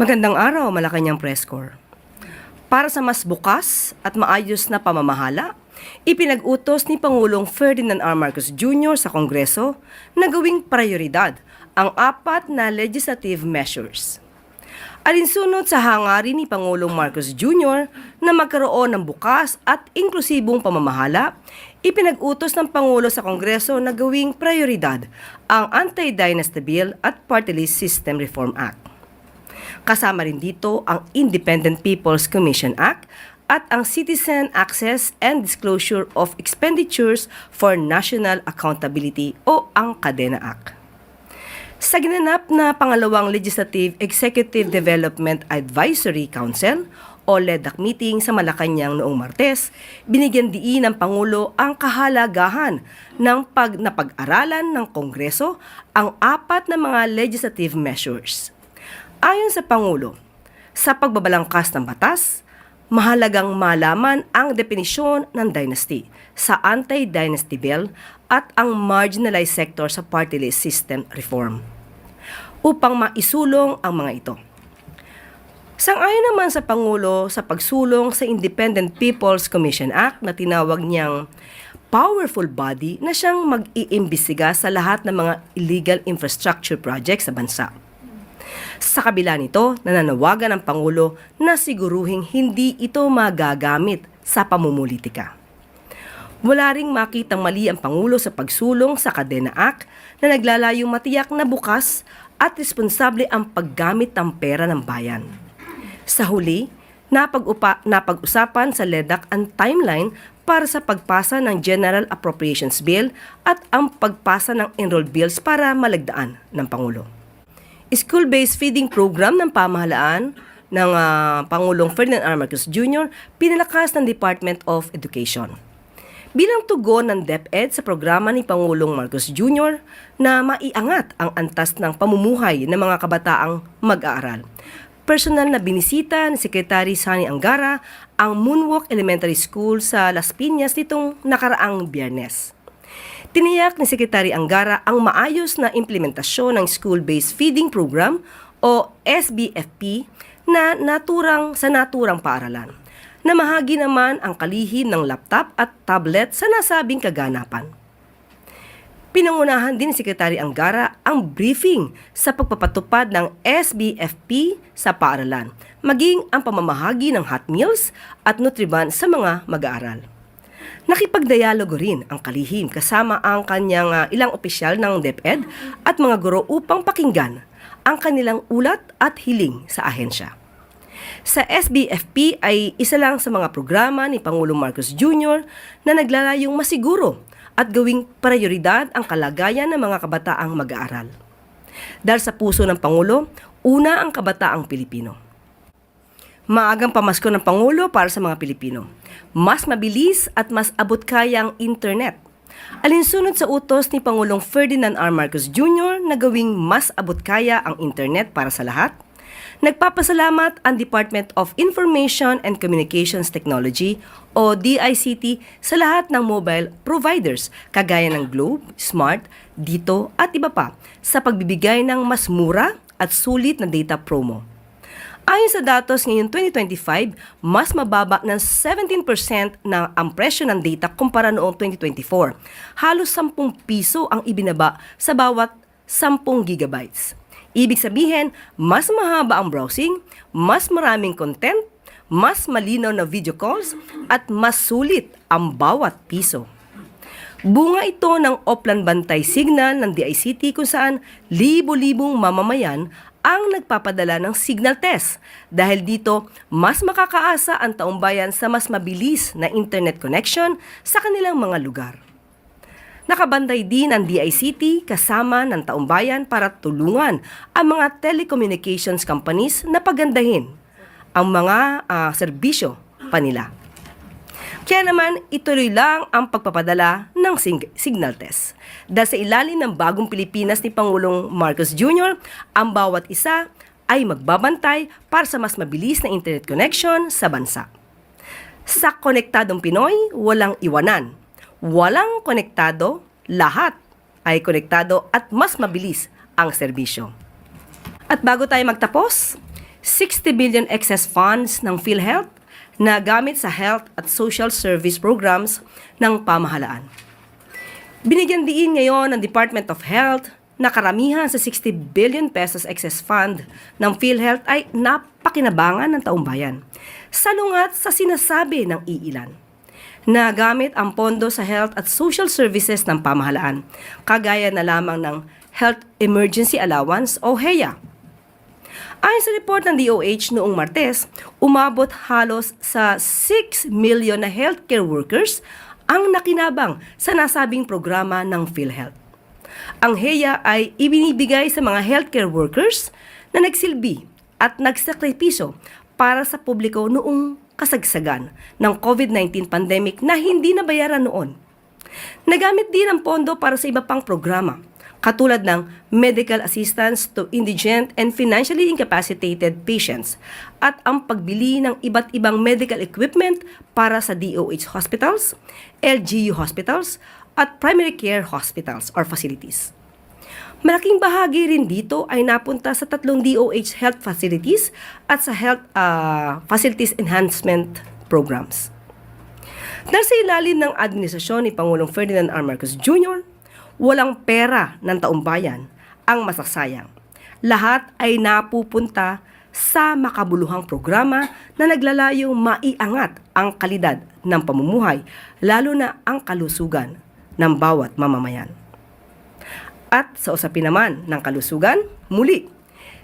Magandang araw, Malacanang Press Corps. Para sa mas bukas at maayos na pamamahala, ipinag-utos ni Pangulong Ferdinand R. Marcos Jr. sa Kongreso na gawing prioridad ang apat na legislative measures. Alinsunod sa hangarin ni Pangulong Marcos Jr. na magkaroon ng bukas at inklusibong pamamahala, ipinag-utos ng Pangulo sa Kongreso na gawing prioridad ang Anti-Dynasty Bill at Party List System Reform Act. Kasama rin dito ang Independent People's Commission Act at ang Citizen Access and Disclosure of Expenditures for National Accountability o ang Kadena Act. Sa ginanap na pangalawang Legislative Executive Development Advisory Council o LEDAC meeting sa Malacanang noong Martes, binigyan diin ng Pangulo ang kahalagahan ng pag napag-aralan ng Kongreso ang apat na mga legislative measures. Ayon sa Pangulo, sa pagbabalangkas ng batas, mahalagang malaman ang definisyon ng dynasty sa anti-dynasty bill at ang marginalized sector sa party list system reform upang maisulong ang mga ito. Sang-ayon naman sa Pangulo sa pagsulong sa Independent People's Commission Act na tinawag niyang powerful body na siyang mag-iimbestiga sa lahat ng mga illegal infrastructure projects sa bansa. Sa kabila nito, nananawagan ang Pangulo na siguruhing hindi ito magagamit sa pamumulitika. Wala ring makitang mali ang Pangulo sa pagsulong sa Kadena Act na naglalayong matiyak na bukas at responsable ang paggamit ng pera ng bayan. Sa huli, napag-upa, napag-usapan sa LEDAC ang timeline para sa pagpasa ng General Appropriations Bill at ang pagpasa ng enrolled bills para malagdaan ng Pangulo. School-based feeding program ng pamahalaan ng ah, Pangulong Ferdinand R. Marcos Jr. pinalakas ng Department of Education. Bilang tugon ng DepEd sa programa ni Pangulong Marcos Jr. na maiangat ang antas ng pamumuhay ng mga kabataang mag-aaral. Personal na binisita ni Secretary Sani Angara ang Moonwalk Elementary School sa Las Piñas nitong nakaraang biyernes. Tiniyak ni Secretary Angara ang maayos na implementasyon ng School-Based Feeding Program o SBFP na naturang sa naturang paaralan. Namahagi naman ang kalihim ng laptop at tablet sa nasabing kaganapan. Pinangunahan din ni Secretary Angara ang briefing sa pagpapatupad ng SBFP sa paaralan, maging ang pamamahagi ng hot meals at Nutriban sa mga mag-aaral. Nakipagdialogo rin ang kalihim kasama ang kanyang ah, ilang opisyal ng DepEd at mga guro upang pakinggan ang kanilang ulat at hiling sa ahensya. Sa SBFP ay isa lang sa mga programa ni Pangulong Marcos Jr. na naglalayong masiguro at gawing prioridad ang kalagayan ng mga kabataang mag-aaral. Dahil sa puso ng Pangulo, una ang kabataang Pilipino. Maagang pamasko ng Pangulo para sa mga Pilipino. Mas mabilis at mas abot kaya ang internet. Alinsunod sa utos ni Pangulong Ferdinand R. Marcos Jr. na gawing mas abot kaya ang internet para sa lahat, Nagpapasalamat ang Department of Information and Communications Technology o DICT sa lahat ng mobile providers kagaya ng Globe, Smart, Dito at iba pa sa pagbibigay ng mas mura at sulit na data promo. Ayon sa datos ngayon 2025, mas mababa ng 17% na ang presyo ng data kumpara noong 2024. Halos 10 piso ang ibinaba sa bawat 10 gigabytes. Ibig sabihin, mas mahaba ang browsing, mas maraming content, mas malinaw na video calls, at mas sulit ang bawat piso. Bunga ito ng Oplan Bantay Signal ng DICT kung saan libo-libong mamamayan ang nagpapadala ng signal test. Dahil dito, mas makakaasa ang taong bayan sa mas mabilis na internet connection sa kanilang mga lugar. Nakabanday din ang DICT kasama ng taong bayan para tulungan ang mga telecommunications companies na pagandahin ang mga ah, serbisyo pa nila. Kaya naman, ituloy lang ang pagpapadala ng sing- signal test. Dahil sa ilalim ng bagong Pilipinas ni Pangulong Marcos Jr., ang bawat isa ay magbabantay para sa mas mabilis na internet connection sa bansa. Sa konektadong Pinoy, walang iwanan. Walang konektado, lahat ay konektado at mas mabilis ang serbisyo. At bago tayo magtapos, 60 billion excess funds ng PhilHealth na gamit sa health at social service programs ng pamahalaan. Binigyan diin ngayon ng Department of Health na karamihan sa 60 billion pesos excess fund ng PhilHealth ay napakinabangan ng taong bayan. Salungat sa sinasabi ng iilan na gamit ang pondo sa health at social services ng pamahalaan, kagaya na lamang ng Health Emergency Allowance o HEA. Ayon sa report ng DOH noong Martes, umabot halos sa 6 million na healthcare workers ang nakinabang sa nasabing programa ng PhilHealth. Ang HEA ay ibinibigay sa mga healthcare workers na nagsilbi at nagsakripiso para sa publiko noong kasagsagan ng COVID-19 pandemic na hindi nabayaran noon. Nagamit din ang pondo para sa iba pang programa, katulad ng medical assistance to indigent and financially incapacitated patients at ang pagbili ng iba't ibang medical equipment para sa DOH hospitals, LGU hospitals, at primary care hospitals or facilities. Malaking bahagi rin dito ay napunta sa tatlong DOH health facilities at sa health ah, facilities enhancement programs. Dahil sa ilalim ng administrasyon ni Pangulong Ferdinand R. Marcos Jr., walang pera ng taumbayan ang masasayang. Lahat ay napupunta sa makabuluhang programa na naglalayong maiangat ang kalidad ng pamumuhay, lalo na ang kalusugan ng bawat mamamayan. At sa usapin naman ng kalusugan, muli,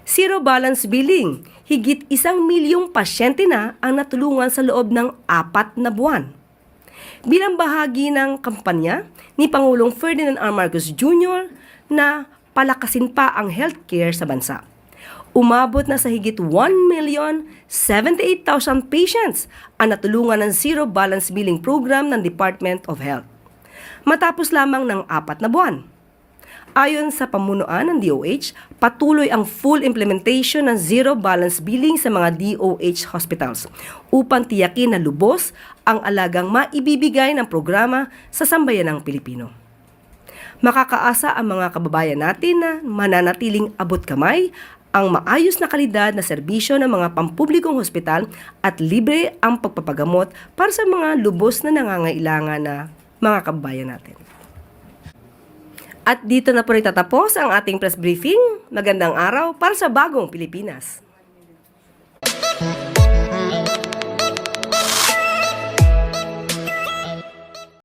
zero balance billing. Higit isang milyong pasyente na ang natulungan sa loob ng apat na buwan. Bilang bahagi ng kampanya ni Pangulong Ferdinand R. Marcos Jr. na palakasin pa ang healthcare sa bansa. Umabot na sa higit 1,078,000 patients ang natulungan ng Zero Balance Billing Program ng Department of Health. Matapos lamang ng apat na buwan. Ayon sa pamunuan ng DOH, patuloy ang full implementation ng zero balance billing sa mga DOH hospitals upang tiyakin na lubos ang alagang maibibigay ng programa sa sambayanang Pilipino. Makakaasa ang mga kababayan natin na mananatiling abot kamay ang maayos na kalidad na serbisyo ng mga pampublikong hospital at libre ang pagpapagamot para sa mga lubos na nangangailangan na mga kababayan natin. At dito na po rin tatapos ang ating press briefing. Magandang araw para sa bagong Pilipinas.